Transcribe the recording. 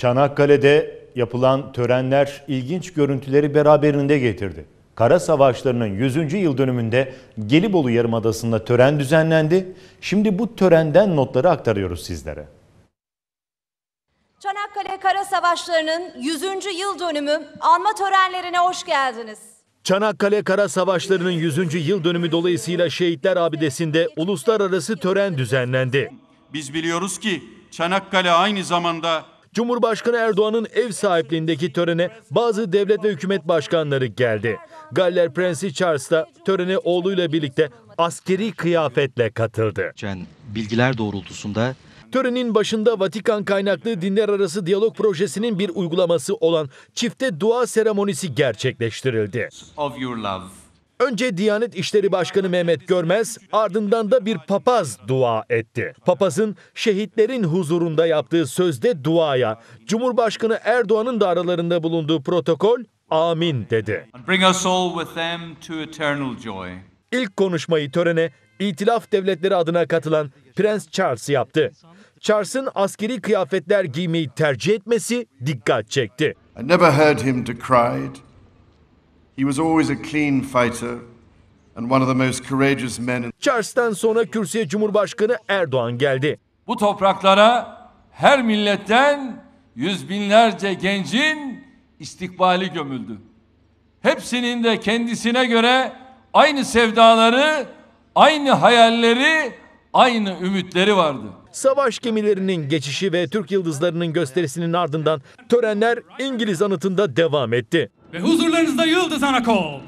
Çanakkale'de yapılan törenler ilginç görüntüleri beraberinde getirdi. Kara Savaşları'nın 100. yıl dönümünde Gelibolu Yarımadası'nda tören düzenlendi. Şimdi bu törenden notları aktarıyoruz sizlere. Çanakkale Kara Savaşları'nın 100. yıl dönümü anma törenlerine hoş geldiniz. Çanakkale Kara Savaşları'nın 100. yıl dönümü dolayısıyla Şehitler Abidesi'nde uluslararası tören düzenlendi. Biz biliyoruz ki Çanakkale aynı zamanda Cumhurbaşkanı Erdoğan'ın ev sahipliğindeki törene bazı devlet ve hükümet başkanları geldi. Galler Prensi Charles da törene oğluyla birlikte askeri kıyafetle katıldı. Bilgiler doğrultusunda Törenin başında Vatikan kaynaklı dinler arası diyalog projesinin bir uygulaması olan çifte dua seremonisi gerçekleştirildi. Önce Diyanet İşleri Başkanı Mehmet Görmez, ardından da bir papaz dua etti. Papazın şehitlerin huzurunda yaptığı sözde duaya, Cumhurbaşkanı Erdoğan'ın da aralarında bulunduğu protokol amin dedi. And bring us all with them to eternal joy. İlk konuşmayı törene İtilaf Devletleri adına katılan Prens Charles yaptı. Charles'ın askeri kıyafetler giymeyi tercih etmesi dikkat çekti. I never heard him decried. He was always a clean fighter and one of the most courageous men Charles'tan sonra kürsüye Cumhurbaşkanı Erdoğan geldi. Bu topraklara her milletten yüz binlerce gencin istikbali gömüldü. Hepsinin de kendisine göre aynı sevdaları, aynı hayalleri, aynı ümitleri vardı. Savaş gemilerinin geçişi ve Türk yıldızlarının gösterisinin ardından törenler İngiliz anıtında devam etti. The Huzu learns the Yul Call.